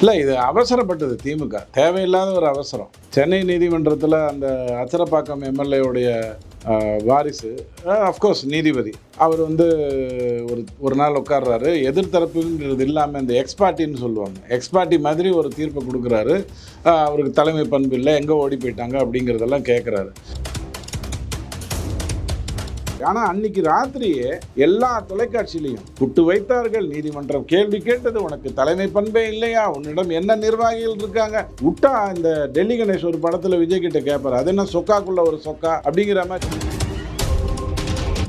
இல்லை இது அவசரப்பட்டது திமுக. தேவையில்லாத ஒரு அவசரம். சென்னை நீதிமன்றத்தில் அந்த அச்சரப்பாக்கம் எம்எல்ஏவுடைய வாரிசு அஃப்கோர்ஸ் நீதிபதி. அவர் வந்து ஒரு ஒரு நாள் உட்கார்றாரு. எதிர்த்தரப்புங்கிறது இல்லாமல் இந்த எக்ஸ்பார்ட்டின்னு சொல்லுவாங்க. எக்ஸ்பார்ட்டி மாதிரி ஒரு தீர்ப்பை கொடுக்குறாரு. அவருக்கு தலைமை பண்பு இல்லை எங்கே ஓடி போயிட்டாங்க அப்படிங்கிறதெல்லாம் கேட்குறாரு ஆனால் அன்னைக்கு ராத்திரியே எல்லா தொலைக்காட்சியிலையும் குட்டு வைத்தார்கள். நீதிமன்றம் கேள்வி கேட்டது உனக்கு தலைமை பண்பே இல்லையா? உன்னிடம் என்ன நிர்வாகிகள் இருக்காங்க? விட்டா இந்த டெல்லி கணேஷ் ஒரு படத்தில் விஜய் கிட்ட கேட்பார் அது என்ன சொக்காக்குள்ள ஒரு சொக்கா? அப்படிங்கிற மாதிரி.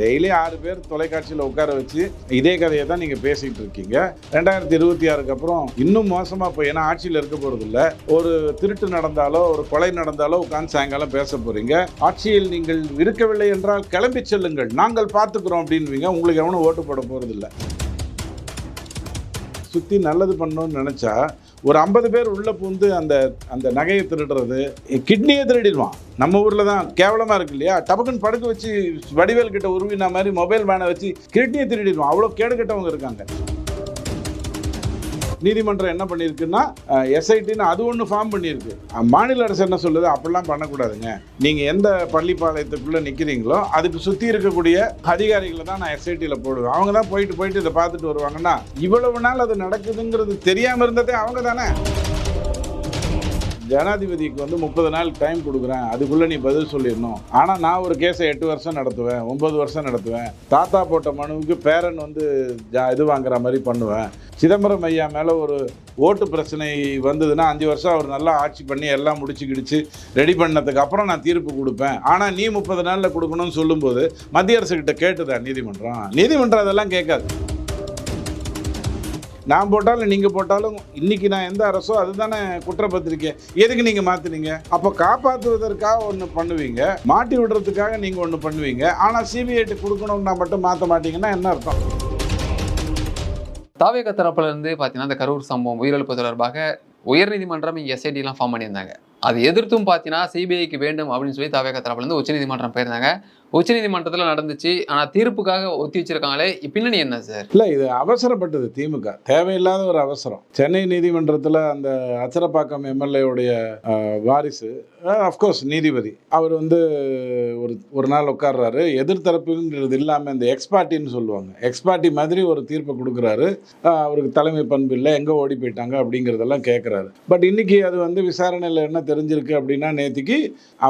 டெய்லி ஆறு பேர் தொலைக்காட்சியில் உட்கார வச்சு இதே கதையை தான் நீங்கள் பேசிகிட்டு இருக்கீங்க. ரெண்டாயிரத்தி இருபத்தி ஆறுக்கு அப்புறம் இன்னும் மோசமாக போய் ஏன்னா ஆட்சியில் இருக்க போகிறதில்ல ஒரு திருட்டு நடந்தாலோ ஒரு கொலை நடந்தாலோ உட்காந்து சாயங்காலம் பேச போகிறீங்க ஆட்சியில் நீங்கள் இருக்கவில்லை என்றால் கிளம்பி செல்லுங்கள். நாங்கள் பார்த்துக்கிறோம் அப்படின்வீங்க. உங்களுக்கு எவனும் ஓட்டு போட போகிறது இல்லை. சுற்றி நல்லது பண்ணணும்னு நினச்சா ஒரு ஐம்பது பேர் உள்ளே பூந்து அந்த அந்த நகையை திருடுறது கிட்னியை திருடிடுவான். நம்ம ஊரில் தான் கேவலமாக இருக்கு இல்லையா? டபக்குன்னு படுக்க வச்சு வடிவேல் கிட்ட உருவினா மாதிரி மொபைல் வேனை வச்சு கிட்னியை திருடிடுவான். அவ்வளோ கேடு கெட்டவங்க இருக்காங்க. நீதிமன்றம் என்ன பண்ணியிருக்குன்னா எஸ்ஐடின்னு அது ஒன்று ஃபார்ம் பண்ணியிருக்கு மாநில அரசு என்ன சொல்லுது? அப்படிலாம் பண்ணக்கூடாதுங்க. நீங்கள் எந்த பள்ளிப்பாளையத்துக்குள்ளே நிற்கிறீங்களோ அதுக்கு சுற்றி இருக்கக்கூடிய அதிகாரிகளை தான் நான் எஸ்ஐடியில் போடுவேன். அவங்க தான் போயிட்டு போயிட்டு இதை பார்த்துட்டு வருவாங்கன்னா இவ்வளவு நாள் அது நடக்குதுங்கிறது தெரியாமல் இருந்ததே அவங்க தானே. ஜனாதிபதிக்கு வந்து முப்பது நாள் டைம் கொடுக்குறேன். அதுக்குள்ளே நீ பதில் சொல்லிடணும். ஆனால் நான் ஒரு கேஸை எட்டு வருஷம் நடத்துவேன். ஒன்பது வருஷம் நடத்துவேன். தாத்தா போட்ட மனுவுக்கு பேரன் வந்து ஜா இது வாங்குற மாதிரி பண்ணுவேன். சிதம்பரம் ஐயா மேலே ஒரு ஓட்டு பிரச்சனை வந்ததுன்னா அஞ்சு வருஷம் அவர் நல்லா ஆட்சி பண்ணி எல்லாம் முடிச்சுக்கிடுச்சு ரெடி பண்ணதுக்கு அப்புறம் நான் தீர்ப்பு கொடுப்பேன். ஆனால் நீ முப்பது நாளில் கொடுக்கணும்னு சொல்லும்போது மத்திய அரசுக்கிட்ட கேட்டுதான் நீதிமன்றம்? நீதிமன்றம் அதெல்லாம் கேட்காது. நான் போட்டாலும் நீங்கள் போட்டாலும் இன்னைக்கு நான் எந்த அரசோ அதுதானே குற்றப்பத்திரிக்கை. எதுக்கு நீங்கள் மாற்றுனீங்க அப்போ காப்பாற்றுவதற்காக ஒன்று பண்ணுவீங்க மாட்டி விடுறதுக்காக நீங்கள் ஒன்று பண்ணுவீங்க. ஆனால் சிபிஐட்டு கொடுக்கணும்னா மட்டும் மாற்ற மாட்டீங்கன்னா என்ன அர்த்தம்? தாவேக தரப்புலேருந்து பார்த்தீங்கன்னா இந்த கரூர் சம்பவம் உயிரிழப்பு தொடர்பாக உயர்நீதிமன்றம் இங்கே எஸ்ஐடிலாம் ஃபார்ம் பண்ணியிருந்தாங்க. அது எதிர்த்தும் பார்த்தீங்கன்னா சிபிஐக்கு வேண்டும் அப்படின்னு சொல்லி தாவேக தரப்புலேருந்து உச்சநீதிமன்றம் போயிருந்தாங்க. உச்சநீதிமன்றத்தில் நடந்துச்சு. ஆனால் தீர்ப்புக்காக ஒத்தி வச்சிருக்காங்களே பின்னணி என்ன சார்? இல்லை இது அவசரப்பட்டது திமுக. தேவையில்லாத ஒரு அவசரம். சென்னை நீதிமன்றத்தில் அந்த அச்சரப்பாக்கம் எம்எல்ஏவுடைய வாரிசு அஃப்கோர்ஸ் நீதிபதி. அவர் வந்து ஒரு ஒரு நாள் உட்கார்றாரு. எதிர்த்தரப்புங்கிறது இல்லாமல் இந்த எக்ஸ்பார்ட்டின்னு சொல்லுவாங்க. எக்ஸ்பார்ட்டி மாதிரி ஒரு தீர்ப்பை கொடுக்குறாரு. அவருக்கு தலைமை பண்பு இல்லை எங்கே ஓடி போயிட்டாங்க அப்படிங்கிறதெல்லாம் கேட்குறாரு பட் இன்னைக்கு அது வந்து விசாரணையில் என்ன தெரிஞ்சிருக்கு அப்படின்னா நேத்திக்கு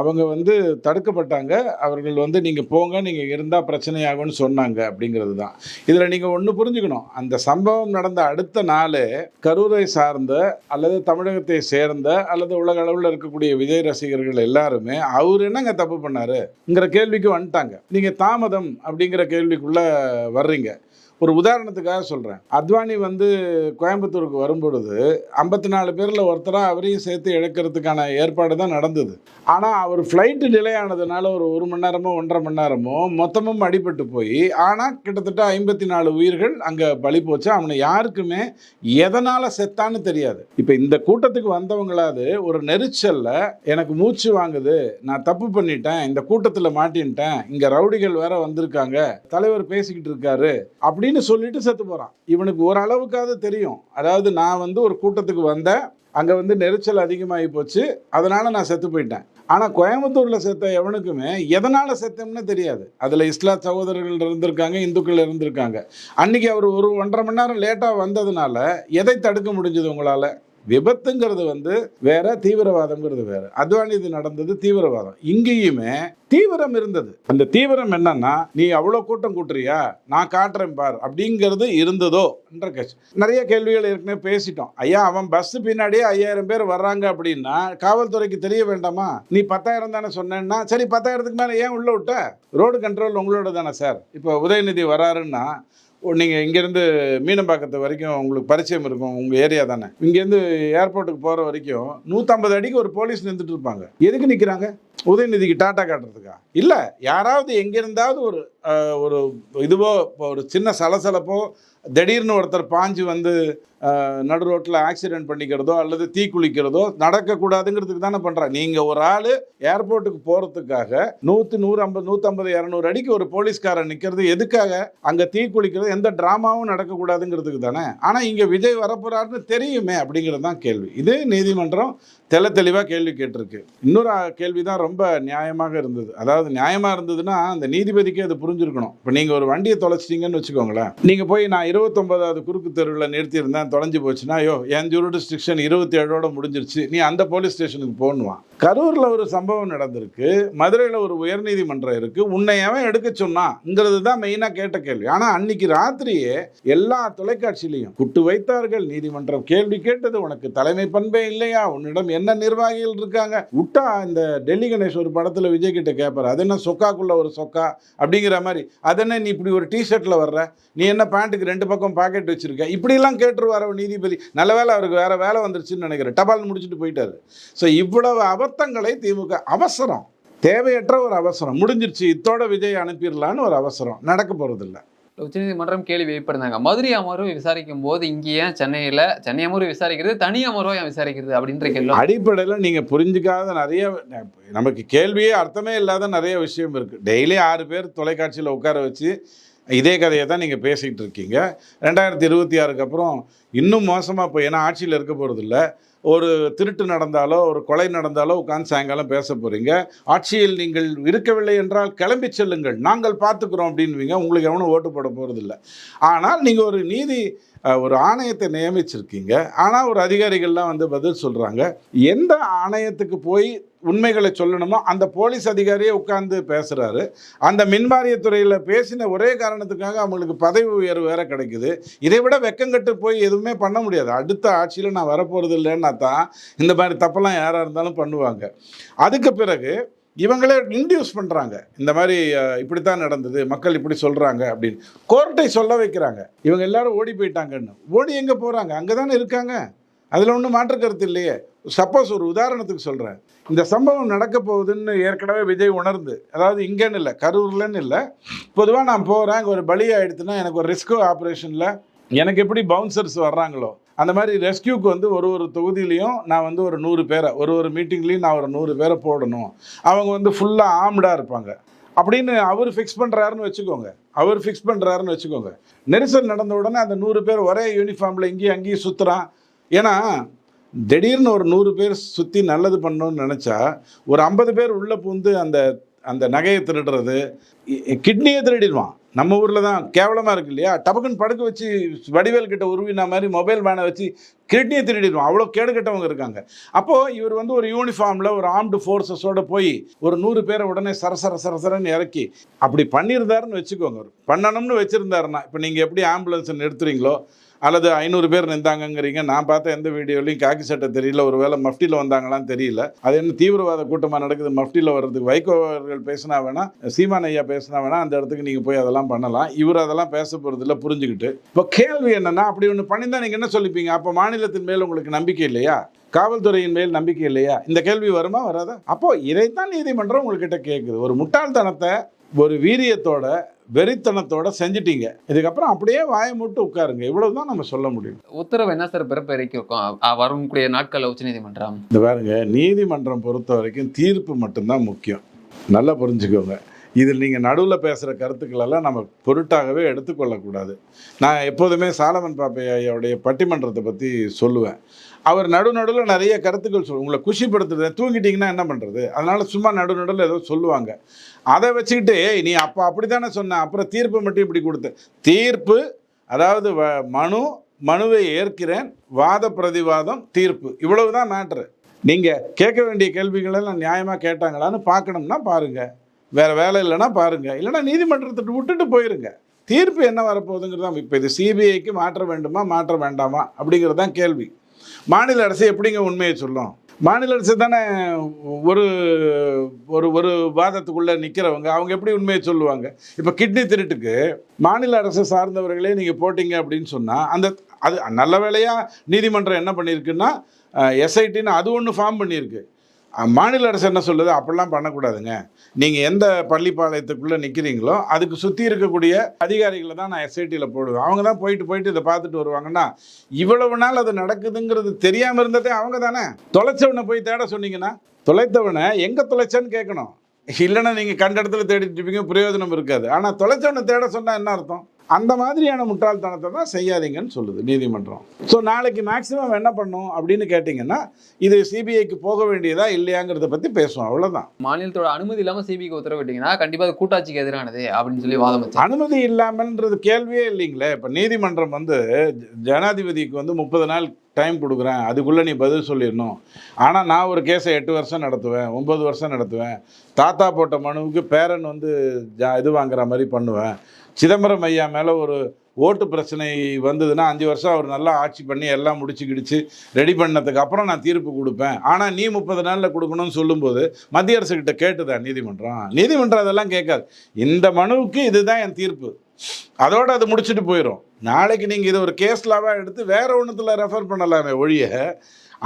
அவங்க வந்து தடுக்கப்பட்டாங்க. அவர்கள் வந்து நீங்கள் நீங்கள் போங்க நீங்கள் இருந்தால் பிரச்சனையாகும்னு சொன்னாங்க அப்படிங்கிறது தான் இதில் நீங்கள் ஒன்று புரிஞ்சுக்கணும். அந்த சம்பவம் நடந்த அடுத்த நாள் கரூரை சார்ந்த அல்லது தமிழகத்தை சேர்ந்த அல்லது உலக அளவில் இருக்கக்கூடிய விஜய் ரசிகர்கள் எல்லாருமே அவர் என்னங்க தப்பு பண்ணாருங்கிற கேள்விக்கு வந்துட்டாங்க. நீங்கள் தாமதம் அப்படிங்கிற கேள்விக்குள்ளே வர்றீங்க. ஒரு உதாரணத்துக்காக சொல்கிறேன் அத்வானி வந்து கோயம்புத்தூருக்கு வரும்பொழுது ஐம்பத்தி நாலு பேரில் ஒருத்தராக அவரையும் சேர்த்து இழக்கிறதுக்கான ஏற்பாடு தான் நடந்தது. ஆனால் அவர் ஃப்ளைட்டு டிலே ஆனதுனால ஒரு ஒரு மணி நேரமோ ஒன்றரை மணி நேரமோ மொத்தமும் அடிபட்டு போய் ஆனால் கிட்டத்தட்ட ஐம்பத்தி நாலு உயிர்கள் அங்கே பலி போச்சு. அவனை யாருக்குமே எதனால் செத்தான்னு தெரியாது. இப்போ இந்த கூட்டத்துக்கு வந்தவங்களாவது ஒரு நெரிச்சலில் எனக்கு மூச்சு வாங்குது நான் தப்பு பண்ணிட்டேன் இந்த கூட்டத்தில் மாட்டின்ட்டேன் இங்கே ரவுடிகள் வேற வந்திருக்காங்க தலைவர் பேசிக்கிட்டு இருக்காரு அப்படின்னு சொல்லிட்டு செத்து போகிறான் இவனுக்கு ஓரளவுக்காவது தெரியும். அதாவது நான் வந்து ஒரு கூட்டத்துக்கு வந்தேன். அங்கே வந்து நெரிச்சல் அதிகமாகி போச்சு. அதனால் நான் செத்து போயிட்டேன். ஆனால் கோயம்புத்தூரில் செத்த எவனுக்குமே எதனால் செத்தோம்னு தெரியாது. அதில் இஸ்லாம் சகோதரர்கள் இருந்திருக்காங்க இந்துக்கள் இருந்திருக்காங்க. அன்றைக்கி அவர் ஒரு ஒன்றரை மணி நேரம் லேட்டாக வந்ததுனால எதை தடுக்க முடிஞ்சது உங்களால்? விபத்துங்கிறது வந்து வேற தீவிரவாதம்ங்கிறது வேற. அத்வானி இது நடந்தது தீவிரவாதம். இங்கேயுமே தீவிரம் இருந்தது. அந்த தீவிரம் என்னன்னா நீ அவ்வளோ கூட்டம் கூட்டுறியா? நான் காட்டுறேன் பார். அப்படிங்கிறது இருந்ததோ? என்ற கேஸ். நிறைய கேள்விகள் ஏற்கனவே பேசிட்டோம். ஐயா அவன் பஸ் பின்னாடியே ஐயாயிரம் பேர் வர்றாங்க அப்படின்னா காவல்துறைக்கு தெரிய வேண்டாமா? நீ பத்தாயிரம் தானே சொன்னேன்னா சரி பத்தாயிரத்துக்கு மேலே ஏன் உள்ள விட்ட? ரோடு கண்ட்ரோல் உங்களோட தானே சார் இப்போ உதயநிதி வராருன்னா நீங்கள் இங்கேருந்து மீனம்பாக்கத்து வரைக்கும் உங்களுக்கு பரிச்சயம் இருக்கும் உங்கள் ஏரியா தானே. இங்கேருந்து ஏர்போர்ட்டுக்கு போகிற வரைக்கும் நூற்றம்பது அடிக்கு ஒரு போலீஸ் நின்றுட்டு இருப்பாங்க. எதுக்கு நிற்கிறாங்க உதயநிதிக்கு டாட்டா காட்டுறதுக்கா? இல்லை யாராவது எங்கேருந்தாவது ஒரு ஒரு இதுவோ இப்போ ஒரு சின்ன சலசலப்போ திடீர்னு ஒருத்தர் பாஞ்சு வந்து நடு ரோட்டில் ஆக்சிடென்ட் பண்ணிக்கிறதோ அல்லது தீ குளிக்கிறதோ நடக்கக்கூடாதுங்கிறதுக்கு தானே பண்ணுறாங்க நீங்கள் ஒரு ஆள் ஏர்போர்ட்டுக்கு போகிறதுக்காக நூற்று நூறு ஐம்பது நூற்றம்பது இரநூறு அடிக்கு ஒரு போலீஸ்காரன் நிற்கிறது எதுக்காக? அங்கே தீ குளிக்கிறது எந்த ட்ராமாவும் நடக்கக்கூடாதுங்கிறதுக்கு தானே. ஆனால் இங்கே விஜய் வரப்போகிறாருன்னு தெரியுமே அப்படிங்கிறது தான் கேள்வி. இது நீதிமன்றம் தெல தெளிவாக கேள்வி கேட்டிருக்கு. இன்னொரு கேள்வி தான் ரொம்ப நியாயமாக இருந்தது. அதாவது நியாயமாக இருந்ததுன்னா அந்த நீதிபதிக்கே அது புரிஞ்சிருக்கணும். இப்போ நீங்கள் ஒரு வண்டியை தொலைச்சிட்டிங்கன்னு வச்சுக்கோங்களேன். நீங்கள் போய் நான் இருபத்தொன்பதாவது குறுக்கு தெருவில் நிறுத்தியிருந்தேன் தொலைஞ்சு போச்சுன்னா ஐயோ என் ஜூரிடிஸ்டிக்ஷன் இருபத்தி ஏழோட முடிஞ்சிருச்சு நீ அந்த போலீஸ் ஸ்டேஷனுக்கு போகணுவான் கரூரில் ஒரு சம்பவம் நடந்திருக்கு மதுரையில் ஒரு உயர்நீதிமன்றம் இருக்குது உன்னை எவன் எடுக்க சொன்னாங்கிறது தான் மெயினாக கேட்ட கேள்வி. ஆனால் அன்னைக்கு ராத்திரியே எல்லா தொலைக்காட்சியிலையும் குட்டு வைத்தார்கள் நீதிமன்றம் கேள்வி கேட்டது உனக்கு தலைமை பண்பே இல்லையா? உன்னிடம் என்ன நிர்வாகிகள் இருக்காங்க? விட்டா இந்த டெல்லி கணேஷ் ஒரு படத்தில் விஜய் கிட்ட கேட்பாரு அது என்ன சொக்காக்குள்ள ஒரு சொக்கா? அப்படிங்கிற மாதிரி அதென்ன நீ இப்படி ஒரு டிஷர்ட்டில் வர்ற? நீ என்ன பேண்ட்டுக்கு ரெண்டு பக்கம் பாக்கெட் வச்சிருக்க? இப்படிலாம் கேட்டுருவார். அவர் நீதிபதி நல்ல வேளை அவருக்கு வேற வேலை வந்துருச்சுன்னு நினைக்கிறேன். டபால் முடிச்சுட்டு போயிட்டாரு. ஸோ இவ்வளவு அபத்தங்களை திமுக அவசரம். தேவையற்ற ஒரு அவசரம். முடிஞ்சிருச்சு இத்தோட விஜய் அனுப்பிடலான்னு ஒரு அவசரம். நடக்க போறதில்ல. உச்சநீதிமன்றம் கேள்வி எழுப்பியிருந்தாங்க. மதுரை அமர்வு விசாரிக்கும் போது இங்க ஏன் சென்னையில சென்னை அமர்வு விசாரிக்கிறது தனி அமர்வா ஏன் விசாரிக்கிறது அப்படின்ற கேள்வி. அடிப்படையில் நீங்கள் புரிஞ்சுக்காத நிறைய நமக்கு கேள்வியே அர்த்தமே இல்லாத நிறைய விஷயம் இருக்குது டெய்லி ஆறு பேர் தொலைக்காட்சியில் உட்கார வச்சு இதே கதையை தான் நீங்கள் பேசிகிட்டு இருக்கீங்க. ரெண்டாயிரத்தி இருபத்தி ஆறுக்கு அப்புறம் இன்னும் மோசமாக போய் ஏன்னா ஆட்சியில் இருக்க போகிறதில்ல ஒரு திருட்டு நடந்தாலோ ஒரு கொலை நடந்தாலோ உட்காந்து சாயங்காலம் பேச போகிறீங்க ஆட்சியில் நீங்கள் இருக்கவில்லை என்றால் கிளம்பி செல்லுங்கள். நாங்கள் பார்த்துக்குறோம் அப்படின்வீங்க உங்களுக்கு எவனும் ஓட்டு போட போகிறதில்ல ஆனால் நீங்கள் ஒரு நீதி ஒரு ஆணையத்தை நியமிச்சிருக்கீங்க. ஆனால் ஒரு அதிகாரிகள்லாம் வந்து பதில் சொல்கிறாங்க எந்த ஆணையத்துக்கு போய் உண்மைகளை சொல்லணுமோ அந்த போலீஸ் அதிகாரியே உட்கார்ந்து பேசுகிறாரு அந்த மின்வாரியத்துறையில் பேசின ஒரே காரணத்துக்காக அவங்களுக்கு பதவி உயர்வு வேற கிடைக்குது. இதை விட வெக்கங்கட்டு போய் எதுவுமே பண்ண முடியாது. அடுத்த ஆட்சியில் நான் வரப்போகிறது இல்லைன்னா தான் இந்த மாதிரி தப்பெல்லாம் யாராக இருந்தாலும் பண்ணுவாங்க. அதுக்கு பிறகு இவங்களே இன்டியூஸ் பண்ணுறாங்க இந்த மாதிரி இப்படித்தான் நடந்தது மக்கள் இப்படி சொல்கிறாங்க அப்படின்னு. கோர்ட்டை சொல்ல வைக்கிறாங்க. இவங்க எல்லாரும் ஓடி போயிட்டாங்கன்னு. ஓடி எங்கே போகிறாங்க அங்கே தானே இருக்காங்க. அதில் ஒன்றும் மாற்று கருத்து இல்லையே. சப்போஸ் ஒரு உதாரணத்துக்கு சொல்கிறேன் இந்த சம்பவம் நடக்க போகுதுன்னு ஏற்கனவே விஜய் உணர்ந்து. அதாவது இங்கேன்னு இல்லை கரூர்லன்னு இல்லை. பொதுவாக நான் போகிறேன் அங்கே ஒரு பலி ஆயிடுச்சுன்னா எனக்கு ஒரு ரிஸ்க் ஆப்ரேஷனில் எனக்கு எப்படி பவுன்சர்ஸ் வர்றாங்களோ அந்த மாதிரி ரெஸ்கியூக்கு வந்து ஒரு ஒரு தொகுதியிலையும் நான் வந்து ஒரு நூறு பேரை ஒரு ஒரு மீட்டிங்லேயும் நான் ஒரு நூறு பேரை போடணும். அவங்க வந்து ஃபுல்லாக ஆம்டாக இருப்பாங்க. அப்படின்னு அவர் ஃபிக்ஸ் பண்ணுறாருன்னு வச்சுக்கோங்க. அவர் ஃபிக்ஸ் பண்ணுறாருன்னு வச்சுக்கோங்க. நெரிசல் நடந்த உடனே அந்த நூறு பேர் ஒரே யூனிஃபார்மில் இங்கேயும் அங்கேயும் சுற்றுறான் ஏன்னா திடீர்னு ஒரு நூறு பேர் சுற்றி நல்லது பண்ணணும்னு நினச்சா ஒரு ஐம்பது பேர் உள்ளே பூந்து அந்த அந்த நகையை திருடுறது கிட்னியை திருடிடுவான். நம்ம ஊரில் தான் கேவலமாக இருக்கு இல்லையா? டபக்குன்னு படுக்க வச்சு வடிவேல் கிட்ட உருவின மாதிரி மொபைல் வேனை வச்சு கிட்னியை திருடிடுவோம் அவ்வளோ கேடு கெட்டவங்க இருக்காங்க. அப்போது இவர் வந்து ஒரு யூனிஃபார்மில் ஒரு ஆர்ம்டு ஃபோர்ஸஸோட போய் ஒரு நூறு பேரை உடனே சரசர சரசரன்னு இறக்கி அப்படி பண்ணியிருந்தாருன்னு வச்சுக்கோங்க. பண்ணணும்னு வச்சுருந்தாருன்னா இப்போ நீங்கள் எப்படி ஆம்புலன்ஸை நிறுத்துறீங்களோ அல்லது ஐநூறு பேர் நின்றாங்கங்கிறீங்க நான் பார்த்த எந்த வீடியோலையும் காக்கி சட்டை தெரியல. ஒரு வேளை மஃப்டியில் வந்தாங்களான்னு தெரியல. அது என்ன தீவிரவாத கூட்டமாக நடக்குது? மஃப்டியில் வர்றதுக்கு வைகோ அவர்கள் பேசினா வேணா சீமான் ஐயா பேசினா வேணா அந்த இடத்துக்கு நீங்கள் போய் அதெல்லாம் பண்ணலாம். இவர் அதெல்லாம் பேச போகிறதில்ல புரிஞ்சுக்கிட்டு. இப்போ கேள்வி என்னென்னா அப்படி ஒன்று பண்ணியிருந்தா நீங்கள் என்ன சொல்லிப்பீங்க? அப்போ மாநிலத்தின் மேல் உங்களுக்கு நம்பிக்கை இல்லையா? காவல்துறையின் மேல் நம்பிக்கை இல்லையா? இந்த கேள்வி வருமா வராதா? அப்போ இதைத்தான் நீதிமன்றம் உங்ககிட்ட கேட்குது ஒரு முட்டாள்தனத்தை ஒரு வீரியத்தோட வெறித்தனத்தோட செஞ்சிட்டீங்க. இதுக்கப்புறம் அப்படியே வாயை மூட்டு உட்காருங்க. இவ்வளவுதான் நம்ம சொல்ல முடியும். உத்தரவு என்ன சார் பிறப்பிக்கும் வரக்கூடிய நாட்கள்ல உச்சநீதிமன்றம். இந்த பாருங்க நீதிமன்றம் பொறுத்த வரைக்கும் தீர்ப்பு மட்டும்தான் முக்கியம். நல்லா புரிஞ்சுக்கோங்க. இதில் நீங்கள் நடுவில் பேசுகிற கருத்துக்களெல்லாம் நம்ம பொருட்டாகவே எடுத்துக்கொள்ளக்கூடாது. நான் எப்போதுமே சாலமன் பாப்பையாவுடைய பட்டிமன்றத்தை பற்றி சொல்லுவேன். அவர் நடுநடுவில் நிறைய கருத்துக்கள் சொல் உங்களை குஷிப்படுத்துறது தூங்கிட்டீங்கன்னா என்ன பண்ணுறது அதனால் சும்மா நடுநடுவில் ஏதோ சொல்லுவாங்க. அதை வச்சுக்கிட்டு நீ அப்போ அப்படி தானே சொன்ன? அப்புறம் தீர்ப்பு மட்டும் இப்படி கொடுத்த. தீர்ப்பு அதாவது வ- மனு மனுவை ஏற்கிறேன். வாத பிரதிவாதம் தீர்ப்பு. இவ்வளவு தான் மேட்ரு. நீங்கள் கேட்க வேண்டிய கேள்விகளெல்லாம் நியாயமாக கேட்டாங்களான்னு பார்க்கணும்னா பாருங்கள் வேறு வேலை இல்லைன்னா பாருங்கள் இல்லைன்னா நீதிமன்றத்தை விட்டுட்டு போயிருங்க. தீர்ப்பு என்ன வரப்போகுதுங்கிறது தான் இப்போ இது சிபிஐக்கு மாற்ற வேண்டுமா மாற்ற வேண்டாமா அப்படிங்கிறது தான் கேள்வி. மாநில அரசு எப்படிங்க உண்மையை சொல்லும்? மாநில அரசு தானே ஒரு ஒரு ஒரு வாதத்துக்குள்ளே நிற்கிறவங்க அவங்க எப்படி உண்மையை சொல்லுவாங்க? இப்போ கிட்னி திருட்டுக்கு மாநில அரசு சார்ந்தவர்களே நீங்கள் போட்டிங்க அப்படின்னு சொன்னால் அந்த அது நல்ல வேலையாக நீதிமன்றம் என்ன பண்ணியிருக்குன்னா எஸ்ஐடின்னு அது ஒன்று ஃபார்ம் பண்ணியிருக்கு மாநில அரசு என்ன சொல்லுது? அப்படிலாம் பண்ணக்கூடாதுங்க. நீங்கள் எந்த பள்ளிப்பாளையத்துக்குள்ளே நிற்கிறீங்களோ அதுக்கு சுற்றி இருக்கக்கூடிய அதிகாரிகளை தான் நான் எஸ்ஐடியில் போடுவேன். அவங்க தான் போயிட்டு போயிட்டு இதை பார்த்துட்டு வருவாங்கன்னா இவ்வளவு நாள் அது நடக்குதுங்கிறது தெரியாமல் இருந்ததே அவங்க தானே. தொலைச்சவனை போய் தேட சொன்னீங்கன்னா தொலைத்தவனை எங்கே தொலைச்சேன்னு கேட்கணும். இல்லைன்னா நீங்கள் கண்ட இடத்துல தேடிட்டு இருப்பீங்க பிரயோஜனம் இருக்காது. ஆனால் தொலைச்சவனை தேட சொன்னால் என்ன அர்த்தம்? அந்த மாதிரியான முட்டாள்தனத்தை தான் செய்யாதீங்கன்னு சொல்லுது நீதிமன்றம். ஸோ நாளைக்கு மேக்ஸிமம் என்ன பண்ணும் அப்படின்னு கேட்டிங்கன்னா இது சிபிஐக்கு போக வேண்டியதா இல்லையாங்கிறத பற்றி பேசுவோம் அவ்வளோதான் மாநிலத்தோட அனுமதி இல்லாம சிபிக்கு உத்தரவிட்டீங்கன்னா கண்டிப்பா அது கூட்டாட்சிக்கு எதிரானது அப்படின்னு சொல்லி வாதம் அனுமதி இல்லாமல்ன்றது கேள்வியே இல்லைங்களே. இப்போ நீதிமன்றம் வந்து ஜனாதிபதிக்கு வந்து முப்பது நாள் டைம் கொடுக்குறேன் அதுக்குள்ளே நீ பதில் சொல்லிடணும். ஆனால் நான் ஒரு கேஸை எட்டு வருஷம் நடத்துவேன் ஒம்பது வருஷம் நடத்துவேன். தாத்தா போட்ட மனுவுக்கு பேரன் வந்து ஜா இது வாங்குற மாதிரி பண்ணுவேன். சிதம்பரம் ஐயா மேலே ஒரு ஓட்டு பிரச்சனை வந்ததுன்னா அஞ்சு வருஷம் அவர் நல்லா ஆட்சி பண்ணி எல்லாம் முடிச்சு கிடிச்சு ரெடி பண்ணதுக்கு அப்புறம் நான் தீர்ப்பு கொடுப்பேன். ஆனால் நீ முப்பது நாளில் கொடுக்கணும்னு சொல்லும்போது மத்திய அரசுக்கிட்ட கேட்டுதா நீதிமன்றம்? நீதிமன்றம் அதெல்லாம் கேட்காது. இந்த மனுவுக்கு இதுதான் என் தீர்ப்பு. அதோடு அது முடிச்சுட்டு போயிடும் நாளைக்கு நீங்கள் இது ஒரு கேஸ் லாவாக எடுத்து வேறு ஒன்றுத்தில் ரெஃபர் பண்ணலாமே ஒழிய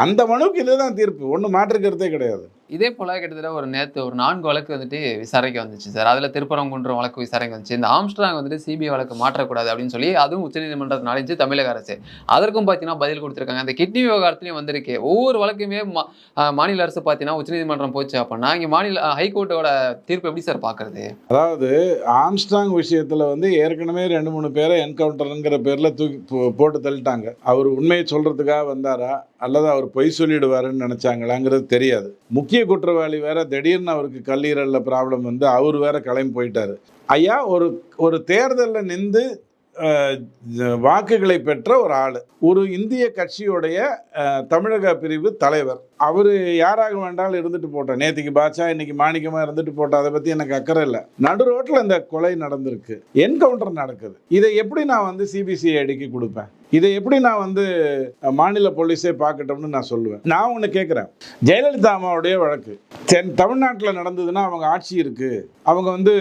அந்த மனுவுக்கு இதுதான் தீர்ப்பு. ஒன்றும் மாற்றுக்கிறதே கிடையாது. இதே போல் கிட்டத்தட்ட ஒரு நேற்று ஒரு நான்கு வழக்கு வந்துட்டு விசாரிக்க வந்துச்சு சார். அதில் திருப்பரங்குன்றம் வழக்கு விசாரிக்க வந்துச்சு. இந்த ஆம்ஸ்ட்ராங் வந்துட்டு சிபிஐ வழக்கு மாற்றக்கூடாது அப்படின்னு சொல்லி அதுவும் உச்சநீதிமன்றம் நாளைஞ்சு தமிழக அரசு அதற்கும் பார்த்தீங்கன்னா பதில் கொடுத்துருக்காங்க. அந்த கிட்னி விவகாரத்துலையும் வந்திருக்கு. ஒவ்வொரு வழக்குமே மா- மாநில அரசு பார்த்தீங்கன்னா உச்சநீதிமன்றம் போச்சு அப்படின்னா இங்கே மாநில ஹைகோர்ட்டோட தீர்ப்பு எப்படி சார் பார்க்கறது அதாவது ஆம்ஸ்ட்ராங் விஷயத்தில் வந்து ஏற்கனவே ரெண்டு மூணு பேரை என்கவுண்டருங்கிற பேரில் தூக்கி போ- போட்டு தள்ளிட்டாங்க. அவர் உண்மையை சொல்கிறதுக்காக வந்தாரா? அல்லது அவர் பொய் சொல்லிடுவாருன்னு நினச்சாங்களாங்கிறது தெரியாது. முக்கிய குற்றவாளி வேற திடீர்னு அவருக்கு கல்லீரலில் ப்ராப்ளம் வந்து அவர் வேற கிளம்பி போயிட்டாரு. ஐயா ஒரு ஒரு தேர்தலில் நின்று வாக்குகளை பெற்ற ஒரு ஆள். ஒரு இந்திய கட்சியுடைய தமிழக பிரிவு தலைவர். அவர் யாராக வேண்டாலும் இருந்துட்டு போட்டோம் நேத்திக்கு பாட்சா இன்னைக்கு மாணிக்கமா இருந்துட்டு போட்டோம் அதை பத்தி எனக்கு அக்கறை இல்லை. நடு ரோட்டில் இந்த கொலை நடந்திருக்கு. என்கவுண்டர் நடக்குது. இதை எப்படி நான் வந்து சிபிசிஐடிக்கு கொடுப்பேன்? இதை எப்படி நான் வந்து மாநில போலீஸே பார்க்கட்டும்னு நான் சொல்லுவேன். நான் ஒன்று கேட்குறேன் ஜெயலலிதா அம்மாவுடைய வழக்கு. தென் தமிழ்நாட்டில் நடந்ததுன்னா அவங்க ஆட்சி இருக்கு. அவங்க வந்து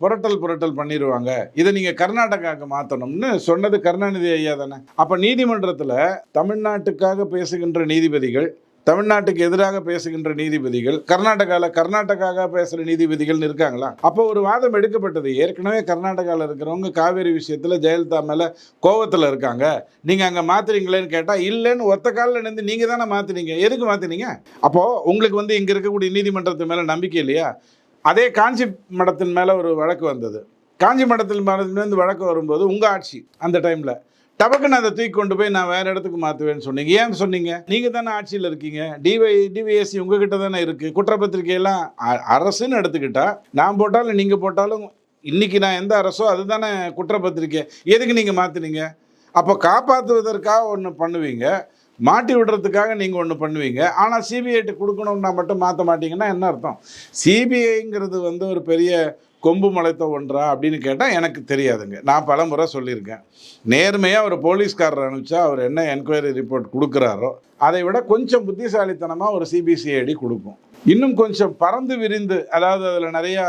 புரட்டல் புரட்டல் பண்ணிடுவாங்க இதை நீங்கள் கர்நாடகாவுக்கு மாற்றணும்னு சொன்னது கருணாநிதி ஐயா தானே. அப்போ நீதிமன்றத்தில் தமிழ்நாட்டுக்காக பேசுகின்ற நீதிபதிகள் தமிழ்நாட்டுக்கு எதிராக பேசுகின்ற நீதிபதிகள் கர்நாடகாவில் கர்நாடகாக பேசுகிற நீதிபதிகள்னு இருக்காங்களா? அப்போ ஒரு வாதம் எடுக்கப்பட்டது. ஏற்கனவே கர்நாடகாவில் இருக்கிறவங்க காவேரி விஷயத்தில் ஜெயலலிதா மேலே கோவத்தில் இருக்காங்க. நீங்கள் அங்கே மாற்றுறீங்களேன்னு கேட்டால் இல்லைன்னு ஒத்த காலில் நின்று நீங்கள் தானே மாற்றுனீங்க எதுக்கு மாற்றுனீங்க அப்போது உங்களுக்கு வந்து இங்கே இருக்கக்கூடிய நீதிமன்றத்து மேலே நம்பிக்கை இல்லையா? அதே காஞ்சி மடத்தின் மேலே ஒரு வழக்கு வந்தது. காஞ்சி மடத்தில் மடத்துலேருந்து வழக்கு வரும்போது உங்கள் ஆட்சி அந்த டைமில் டபக்குன்னு அதை தூக்கி கொண்டு போய் நான் வேறு இடத்துக்கு மாற்றுவேன்னு சொன்னீங்க. ஏன் சொன்னீங்க? நீங்கள் தானே ஆட்சியில் இருக்கீங்க. டிவை டிவிஎஸ்சி உங்ககிட்ட தானே இருக்குது குற்றப்பத்திரிகையெல்லாம் அ- அரசுன்னு எடுத்துக்கிட்டா நான் போட்டாலும் நீங்கள் போட்டாலும் இன்றைக்கி நான் எந்த அரசோ அதுதானே குற்றப்பத்திரிக்கை எதுக்கு நீங்கள் மாற்றுனீங்க அப்போ காப்பாற்றுவதற்காக ஒன்று பண்ணுவீங்க. மாட்டி விடுறதுக்காக நீங்கள் ஒன்று பண்ணுவீங்க. ஆனால் சிபிஐட்டு கொடுக்கணும்னா மட்டும் மாற்ற மாட்டிங்கன்னா என்ன அர்த்தம்? சிபிஐங்கிறது வந்து ஒரு பெரிய கொம்பு முளைத்த ஒன்றா அப்படின்னு கேட்டால் எனக்கு தெரியாதுங்க. நான் பல முறை சொல்லியிருக்கேன். நேர்மையாக ஒரு போலீஸ்காரர் அனுப்பிச்சா அவர் என்ன என்கொயரி ரிப்போர்ட் கொடுக்குறாரோ அதை விட கொஞ்சம் புத்திசாலித்தனமாக ஒரு சிபிசிஐடி கொடுக்கும். இன்னும் கொஞ்சம் பறந்து விரிந்து அதாவது அதில் நிறையா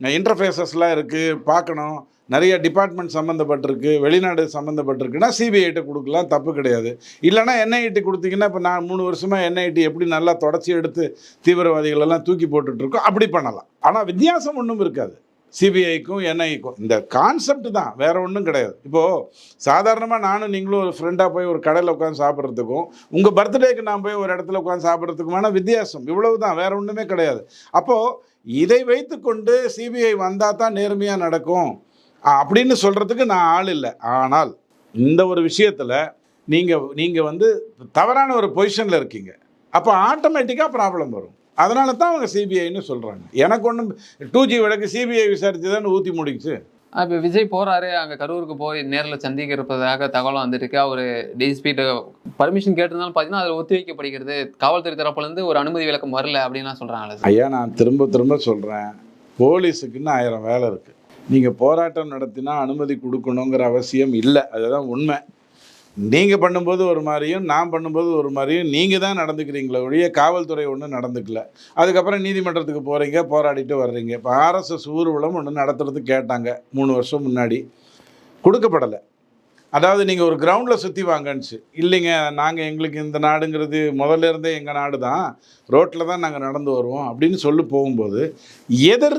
இன்டர்ஃபேஸஸ்லாம் இருக்குது பார்க்கணும். நிறைய டிபார்ட்மெண்ட் சம்மந்தப்பட்டிருக்கு வெளிநாடு சம்மந்தப்பட்டிருக்குன்னா சிபிஐட்டை கொடுக்கலாம் தப்பு கிடையாது. இல்லைனா என்ஐடி கொடுத்தீங்கன்னா இப்போ நான் மூணு வருஷமாக என்ஐடி எப்படி நல்லா தொடச்சி எடுத்து தீவிரவாதிகளெல்லாம் தூக்கி போட்டுட்ருக்கோம் அப்படி பண்ணலாம். ஆனால் வித்தியாசம் ஒன்றும் இருக்காது. சிபிஐக்கும் என்ஐக்கும் இந்த கான்செப்ட் தான் வேற ஒன்றும் கிடையாது. இப்போது சாதாரணமாக நானும் நீங்களும் ஒரு ஃப்ரெண்டாக போய் ஒரு கடையில் உட்காந்து சாப்பிட்றதுக்கும் உங்கள் பர்த்டேக்கு நான் போய் ஒரு இடத்துல உட்காந்து சாப்பிட்றதுக்குமான வித்தியாசம். இவ்வளவு தான் வேற ஒன்றுமே கிடையாது. அப்போது இதை வைத்துக்கொண்டு சிபிஐ வந்தால் தான் நேர்மையாக நடக்கும். அப்படின்னு சொல்கிறதுக்கு நான் ஆள் இல்லை. ஆனால் இந்த ஒரு விஷயத்தில் நீங்கள் நீங்கள் வந்து தவறான ஒரு பொசிஷனில் இருக்கீங்க. அப்போ ஆட்டோமேட்டிக்காக ப்ராப்ளம் வரும். அதனால தான் அவங்க சிபிஐன்னு சொல்கிறாங்க எனக்கு ஒன்றும் டூ ஜி வழக்கு சிபிஐ விசாரித்து தான் ஊற்றி முடிச்சு இப்போ விஜய் போறாரு. அங்க கரூருக்கு போய் நேர்ல சந்திக்க இருப்பதாக தகவல் வந்துருக்கு. அவர் டிஎஸ்பிட்ட பர்மிஷன் கேட்டிருந்தாலும் பார்த்தீங்கன்னா அதில் ஒத்தி வைக்கப்படுகிறது. காவல்துறை தரப்புல இருந்து ஒரு அனுமதி விளக்கம் வரல அப்படின்லாம் சொல்றாங்களே சார். ஐயா நான் திரும்ப திரும்ப சொல்கிறேன் போலீஸுக்குன்னு ஆயிரம் வேலை இருக்குது நீங்கள் போராட்டம் நடத்தினா அனுமதி கொடுக்கணுங்கிற அவசியம் இல்லை. அதுதான் உண்மை. நீங்கள் பண்ணும்போது ஒரு மாதிரியும் நான் பண்ணும்போது ஒரு மாதிரியும் நீங்கள் தான் நடந்துக்கிறீங்களே ஒழிய காவல்துறை ஒன்றும் நடந்துக்கல. அதுக்கப்புறம் நீதிமன்றத்துக்கு போகிறீங்க போராடிட்டு வர்றீங்க. இப்போ ஆர்எஸ்எஸ் ஊர்வலம் ஒன்று நடத்துறது கேட்டாங்க மூணு வருஷம் முன்னாடி. கொடுக்கப்படலை. அதாவது நீங்கள் ஒரு கிரவுண்டில் சுற்றி வாங்கன்னுச்சு. இல்லைங்க நாங்கள் எங்களுக்கு இந்த நாடுங்கிறது முதல்ல இருந்தே எங்கள் நாடு தான் ரோட்டில் தான் நாங்கள் நடந்து வருவோம் அப்படின்னு சொல்லி போகும்போது எதிர்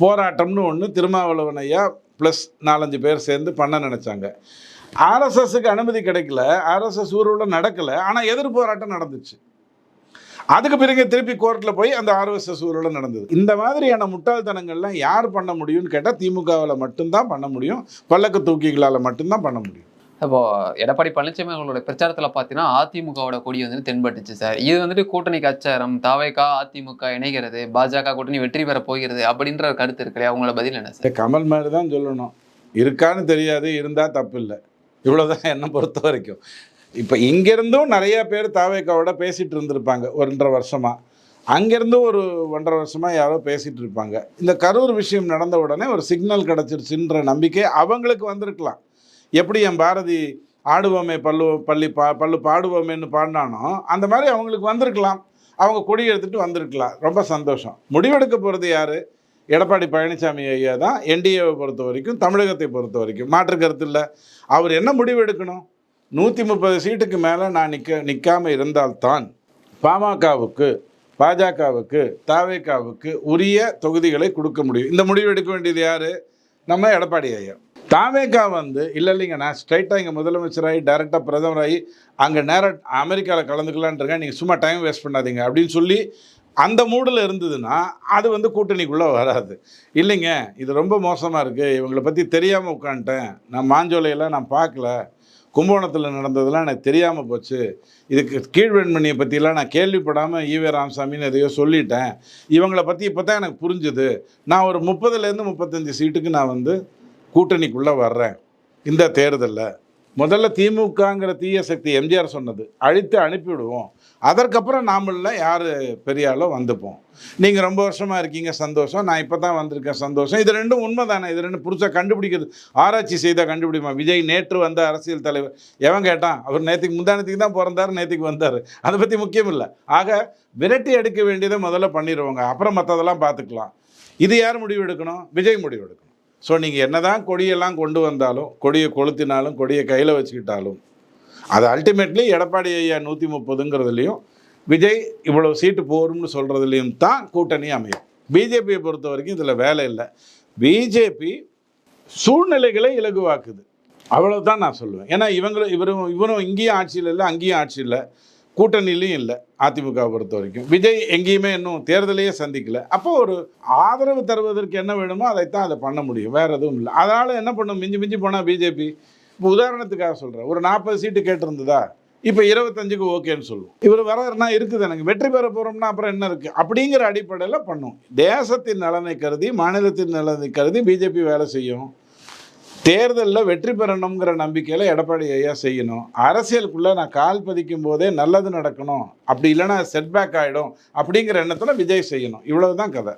போராட்டம்னு ஒன்று திருமாவளவன் ஐயா ப்ளஸ் நாலஞ்சு பேர் சேர்ந்து பண்ண நினச்சாங்க. ஆர்எஸ்எஸ்க்கு அனுமதி கிடைக்கல. ஆர்எஸ்எஸ் ஊர்வலம் நடக்கலை. ஆனால் எதிர் போராட்டம் நடந்துச்சு. அதுக்கு பிறகு திருப்பி கோர்ட்டில் போய் அந்த ஆர்எஸ்எஸ் ஊர்வலம் நடந்தது. இந்த மாதிரியான முட்டாள்தனங்கள்லாம் யார் பண்ண முடியும்னு கேட்டால் திமுகவில் மட்டும்தான் பண்ண முடியும். பல்லக்கு தூக்கிகளால் மட்டும்தான் பண்ண முடியும். இப்போ எடப்பாடி பழனிசாமி அவங்களோட பிரச்சாரத்தில் பார்த்தீங்கன்னா அதிமுகவோட கொடி வந்து தென்பட்டுச்சு சார். இது வந்துட்டு கூட்டணி கச்சாரம் தாவேகா அதிமுக இணைகிறது பாஜக கூட்டணி வெற்றி பெற போகிறது அப்படின்ற ஒரு கருத்து இருக்கு அவங்கள அவங்களோட பதில் என்ன சார்? கமல் மாதிரி தான் சொல்லணும். இருக்கான்னு தெரியாது இருந்தால் தப்பு இல்லை இவ்வளோதான் என்னை பொறுத்த வரைக்கும். இப்போ இங்கேருந்தும் நிறைய பேர் தாவேக்காவோட பேசிகிட்டு இருந்திருப்பாங்க ஒன்றரை வருஷமாக அங்கேருந்தும் ஒரு ஒன்றரை வருஷமாக யாரோ பேசிகிட்டு இருப்பாங்க. இந்த கரூர் விஷயம் நடந்த உடனே ஒரு சிக்னல் கிடச்சிருச்சுன்ற நம்பிக்கை அவங்களுக்கு வந்திருக்கலாம். எப்படி என் பாரதி ஆடுவோமே பல்லு பள்ளி பா பல்லு பாடுவோமேன்னு பாடினானோ அந்த மாதிரி அவங்களுக்கு வந்திருக்கலாம். அவங்க கொடி எடுத்துகிட்டு வந்திருக்கலாம். ரொம்ப சந்தோஷம். முடிவெடுக்க போகிறது யார்? எடப்பாடி பழனிசாமி ஐயா தான். என்டிஏவை பொறுத்த வரைக்கும் தமிழகத்தை பொறுத்த வரைக்கும். மாற்று கருத்து இல்லை. அவர் என்ன முடிவெடுக்கணும் நூற்றி முப்பது சீட்டுக்கு மேலே நான் நிற்க நிற்காமல் இருந்தால்தான் பாமகவுக்கு பாஜகவுக்கு தாவேக்காவுக்கு உரிய தொகுதிகளை கொடுக்க முடியும். இந்த முடிவு எடுக்க வேண்டியது யார்? நம்ம எடப்பாடி ஐயா. தாவேக்கா வந்து இல்லை இல்லைங்க நான் ஸ்ட்ரைட்டாக இங்கே முதலமைச்சராகி டைரெக்டாக பிரதமராகி அங்கே நேராக அமெரிக்காவில் கலந்துக்கலான்னு இருக்கேன். நீங்கள் சும்மா டைம் வேஸ்ட் பண்ணாதீங்க. அப்படின்னு சொல்லி அந்த மூடில் இருந்ததுன்னா அது வந்து கூட்டணிக்குள்ளே வராது. இல்லைங்க இது ரொம்ப மோசமாக இருக்குது இவங்களை பற்றி தெரியாமல் உட்காந்துட்டேன். நான் மாஞ்சோலையெல்லாம் நான் பார்க்கல. கும்பகோணத்தில் நடந்ததெல்லாம் எனக்கு தெரியாமல் போச்சு. இதுக்கு கீழ்வெண்மணியை பற்றிலாம் நான் கேள்விப்படாமல் ஈவே ராமசாமின்னு எதையோ சொல்லிட்டேன். இவங்களை பற்றி இப்போ தான் எனக்கு புரிஞ்சுது. நான் ஒரு முப்பதுலேருந்து முப்பத்தஞ்சு சீட்டுக்கு நான் வந்து கூட்டணிக்குள்ளே வர்றேன். இந்த தேர்தலில். முதல்ல திமுகங்கிற தீய சக்தி எம்ஜிஆர் சொன்னது. அழித்து அனுப்பிவிடுவோம். அதற்கப்புறம் நாமளில் யார் பெரியாலோ வந்துப்போம். நீங்கள் ரொம்ப வருஷமாக இருக்கீங்க சந்தோஷம். நான் இப்போ தான் வந்திருக்கேன் சந்தோஷம். இது ரெண்டும் உண்மை தானே இது ரெண்டும் புதுசாக கண்டுபிடிக்கிறது. ஆராய்ச்சி செய்தால் கண்டுபிடிமா விஜய் நேற்று வந்த அரசியல் தலைவர். எவன் கேட்டான்? அவர் நேற்றுக்கு முந்தானத்துக்கு தான் பிறந்தார் நேற்றுக்கு வந்தார். அதை பற்றி முக்கியம் இல்லை. ஆக விரட்டி எடுக்க வேண்டியதை முதல்ல பண்ணிடுவாங்க அப்புறம் மற்றதெல்லாம் பார்த்துக்கலாம் இது யார் முடிவு எடுக்கணும்? விஜய் முடிவு எடுக்கணும். ஸோ நீங்கள் என்னதான் கொடியெல்லாம் கொண்டு வந்தாலும் கொடியை கொளுத்தினாலும் கொடியை கையில் வச்சுக்கிட்டாலும் அது அல்டிமேட்லி எடப்பாடி ஐயா நூற்றி முப்பதுங்கிறதுலையும் விஜய் இவ்வளோ சீட்டு போரும்னு சொல்கிறதுலையும் தான் கூட்டணி அமையும். பிஜேபியை பொறுத்த வரைக்கும் இதில் வேலை இல்லை. பிஜேபி சூழ்நிலைகளை இலகுவாக்குது. அவ்வளவுதான் நான் சொல்லுவேன். ஏன்னா இவங்களும் இவரும் இவரும் இங்கேயும் ஆட்சியில் இல்லை அங்கேயும் ஆட்சி இல்லை. கூட்டணியிலையும் இல்லை அதிமுக பொறுத்த வரைக்கும். விஜய் எங்கேயுமே இன்னும் தேர்தலையே சந்திக்கல. அப்போ ஒரு ஆதரவு தருவதற்கு என்ன வேணுமோ அதைத்தான் அதை பண்ண முடியும். வேற எதுவும் இல்லை. அதனால் என்ன பண்ணும்? மிஞ்சி மிஞ்சி போனால் பிஜேபி. இப்போ உதாரணத்துக்காக சொல்கிறேன் ஒரு நாற்பது சீட்டு கேட்டிருந்ததா? இப்போ இருபத்தஞ்சுக்கு ஓகேன்னு சொல்லுவோம். இவர் வர்றாருன்னா இருக்குது எனக்கு வெற்றி பெற போகிறோம்னா அப்புறம் என்ன இருக்குது அப்படிங்கிற அடிப்படையில் பண்ணும். தேசத்தின் நலனை கருதி மாநிலத்தின் நலனை கருதி பிஜேபி வேலை செய்யும். தேர்தலில் வெற்றி பெறணுங்கிற நம்பிக்கையில் எடப்பாடி ஐயா செய்யணும். அரசியலுக்குள்ளே நான் கால் பதிக்கும் போதே நல்லது நடக்கணும். அப்படி இல்லைன்னா செட்பேக் ஆகிடும் அப்படிங்கிற எண்ணத்தில் விஜய் செய்யணும். இவ்வளவு தான் கதை.